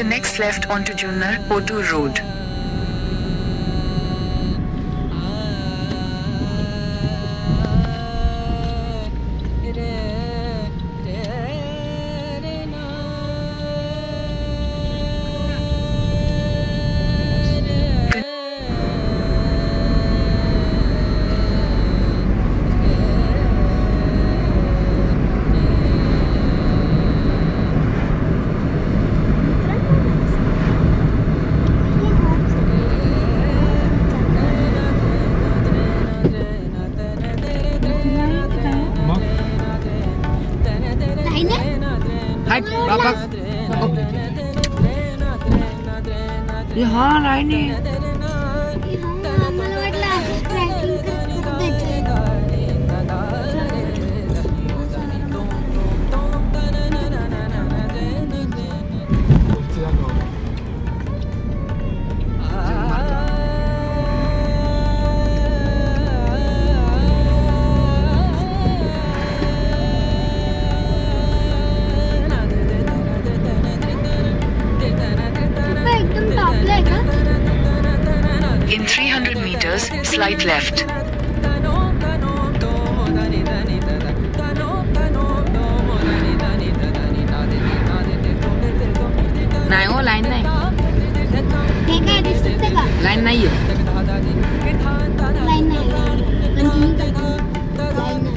the next left onto Junnar Otur Road. हाय बाबा. हा नाही नाही हा, In 300 meters, slight left. नाही हो लाईन नाही हे काय दिसत का लाईन नाहीये लाईन नाही continue line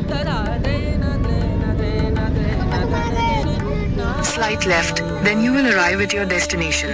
Slight left, then you will arrive at your destination.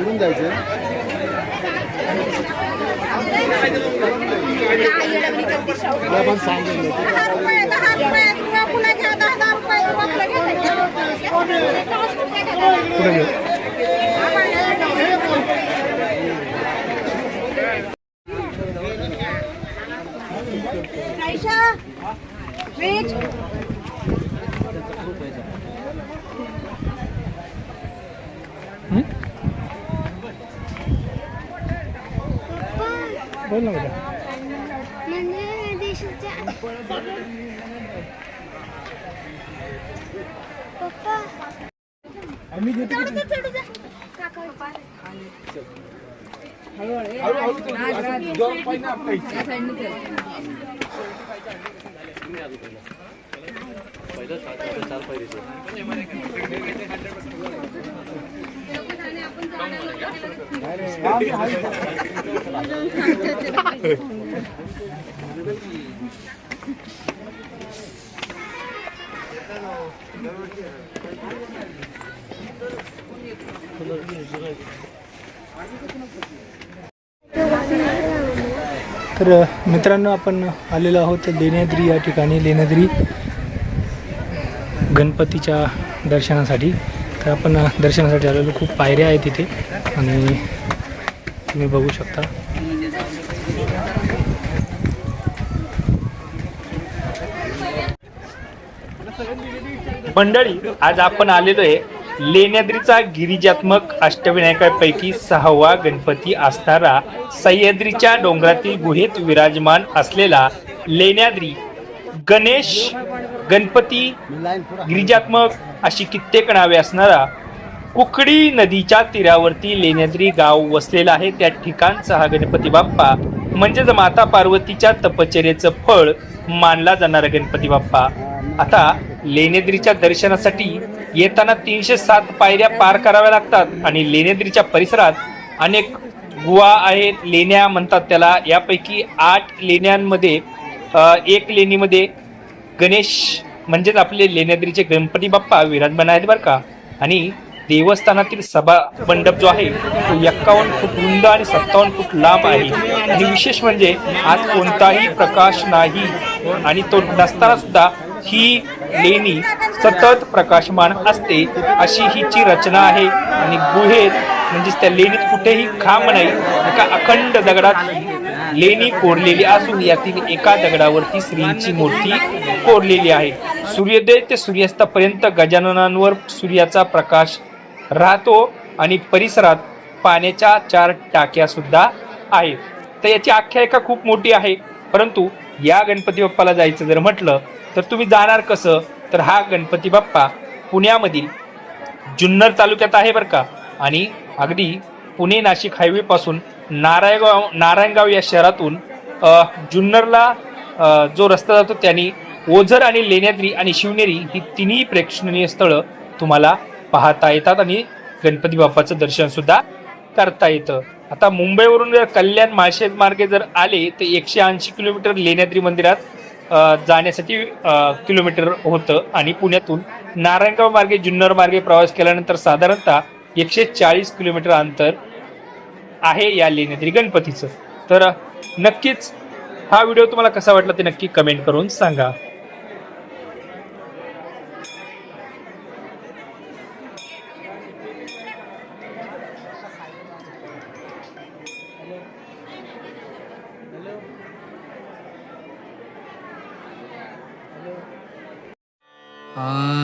फिरून जायचं. पण सांगितलं মোবাইল নাম্বার আমি যেতে জল तर मित्रांनो आपण आलेलो आहोत लेण्याद्री या ठिकाणी लेण्याद्री. गणपतीच्या दर्शनासाठी. तर आपण दर्शनासाठी आलेलो. खूप पायऱ्या आहेत तिथे आणि तुम्ही बघू शकता. मंडळी आज आपण आलेलो आहे लेण्याद्रीचा गिरिजात्मक अष्टविनायकापैकी सहावा गणपती असणारा सह्याद्रीच्या डोंगरातील गुहेत विराजमान असलेला लेण्याद्री गणेश गणपती गिरिजात्मक अशी कित्येक नावे असणारा कुकडी नदीच्या तीरावरती लेण्याद्री गाव वसलेलं आहे. त्या ठिकाणचा हा गणपती बाप्पा. म्हणजेच माता पार्वतीच्या तपचर्याचं फळ मानला जाणारा गणपती बाप्पा. आता लेण्याद्रीच्या दर्शनासाठी येताना तीनशे सात पायऱ्या पार कराव्या लागतात आणि लेण्याद्रीच्या परिसरात अनेक गुहा आहेत. लेण्या म्हणतात त्याला. यापैकी आठ लेण्यांमध्ये एक लेणीमध्ये गणेश म्हणजेच आपले लेण्याद्रीचे गणपती बाप्पा विराजमान आहेत बरं का. आणि देवस्थानातील सभा मंडप जो आहे तो एक्कावन्न फूट रुंद आणि सत्तावन्न फूट लांब आहे. आणि विशेष म्हणजे आज कोणताही प्रकाश नाही आणि तो नसताना सुद्धा ही लेणी सतत प्रकाशमान असते अशी हिची रचना आहे. आणि गुहेत म्हणजेच त्या लेणीत कुठेही खांब नाही एका अखंड दगडात लेणी कोरलेली असून यातील एका दगडावरती श्रींची मूर्ती कोरलेली आहे. सूर्योदय ते सूर्यास्तापर्यंत गजाननांवर सूर्याचा प्रकाश राहतो आणि परिसरात पाण्याच्या चार टाक्या सुद्धा आहेत. तर याची आख्यायिका खूप मोठी आहे. परंतु या गणपती बाप्पाला जायचं जर म्हटलं तर तुम्ही जाणार कसं? तर हा गणपती बाप्पा पुण्यामधील जुन्नर तालुक्यात आहे बरं का. आणि अगदी पुणे नाशिक हायवेपासून नारायणगाव नारायणगाव या शहरातून जुन्नरला जो रस्ता जातो त्यांनी ओझर आणि लेण्याद्री आणि शिवनेरी ही तिन्ही प्रेक्षणीय स्थळं तुम्हाला पाहता येतात आणि गणपती बाप्पाचं दर्शनसुद्धा करता येतं. आता मुंबईवरून जर कल्याण माळशेज मार्गे जर आले तर एकशे ऐंशी किलोमीटर लेण्याद्री मंदिरात जाण्यासाठी किलोमीटर होतं आणि पुण्यातून नारायणगाव मार्गे जुन्नर मार्गे प्रवास केल्यानंतर साधारणतः एकशे चाळीस किलोमीटर अंतर आहे या लेण्यातील गणपतीचं. तर नक्कीच हा व्हिडिओ तुम्हाला कसा वाटला ते नक्की कमेंट करून सांगा. Uh...